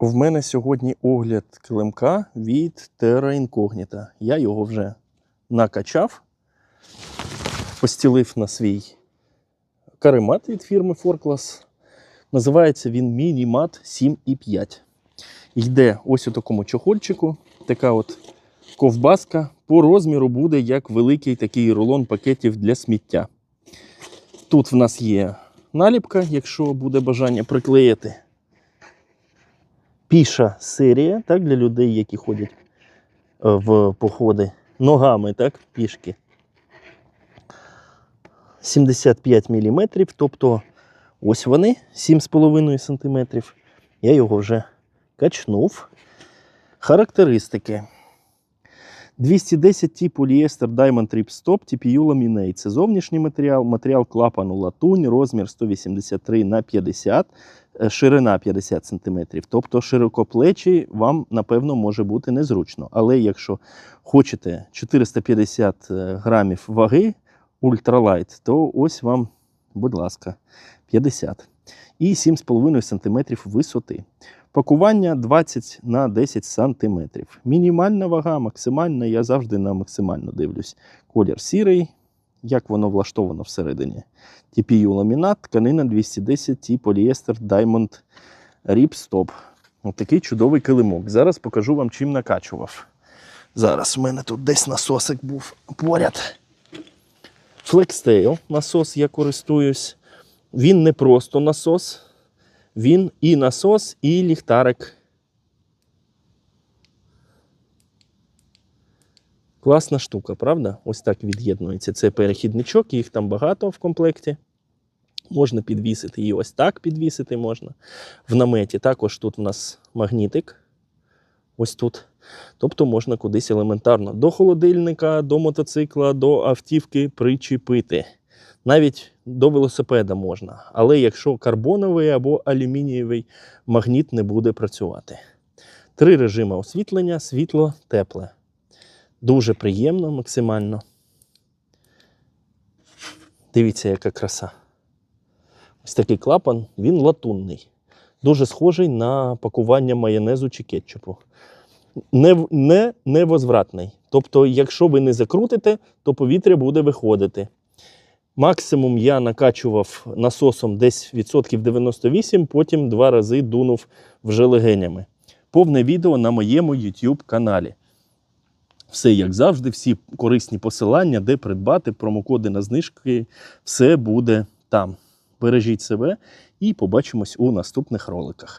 В мене сьогодні огляд килимка від Terra Incognita. Я його вже накачав, постілив на свій каремат від фірми Forclass. Називається він Мінімат 7,5. Йде ось у такому чохольчику. Така от ковбаска. По розміру буде як великий такий рулон пакетів для сміття. Тут в нас є наліпка, якщо буде бажання приклеїти піша серія, так, для людей, які ходять е, в походи ногами, так, пішки. 75 мм, тобто ось вони 7,5 см. Я його вже качнув. Характеристики. 210 T поліестер Diamond Rip Stop TPU Laminate. Це зовнішній матеріал, матеріал клапану латунь, розмір 183 на 50 е, ширина 50 см. Тобто широкоплечі вам, напевно, може бути незручно. Але якщо хочете 450 е, грамів ваги ультралайт, то ось вам, будь ласка, 50. І 7,5 см висоти. Пакування 20 на 10 см. Мінімальна вага, максимальна. Я завжди на максимально дивлюсь. Колір сірий, як воно влаштовано всередині. TPU ламінат, тканина 210 T поліестер Diamond Rip Stop. Ось такий чудовий килимок. Зараз покажу вам, чим накачував. Зараз у мене тут десь насосик був поряд. Flextail насос я користуюсь. Він не просто насос, він і насос, і ліхтарик. Класна штука, правда? Ось так від'єднується. Це перехідничок, їх там багато в комплекті. Можна підвісити і ось так підвісити можна. В наметі також тут у нас магнітик. Ось тут. Тобто можна кудись елементарно до холодильника, до мотоцикла, до автівки причепити. Навіть до велосипеда можна. Але якщо карбоновий або алюмінієвий магніт не буде працювати. Три режими освітлення: світло, тепле. Дуже приємно, максимально. Дивіться, яка краса. Ось такий клапан, він латунний. Дуже схожий на пакування майонезу чи кетчупу. Не, не, невозвратний. Тобто, якщо ви не закрутите, то повітря буде виходити. Максимум я накачував насосом десь відсотків 98, потім два рази дунув вже легенями. Повне відео на моєму YouTube каналі. Все як завжди, всі корисні посилання, де придбати, промокоди на знижки, все буде там. Бережіть себе і побачимось у наступних роликах.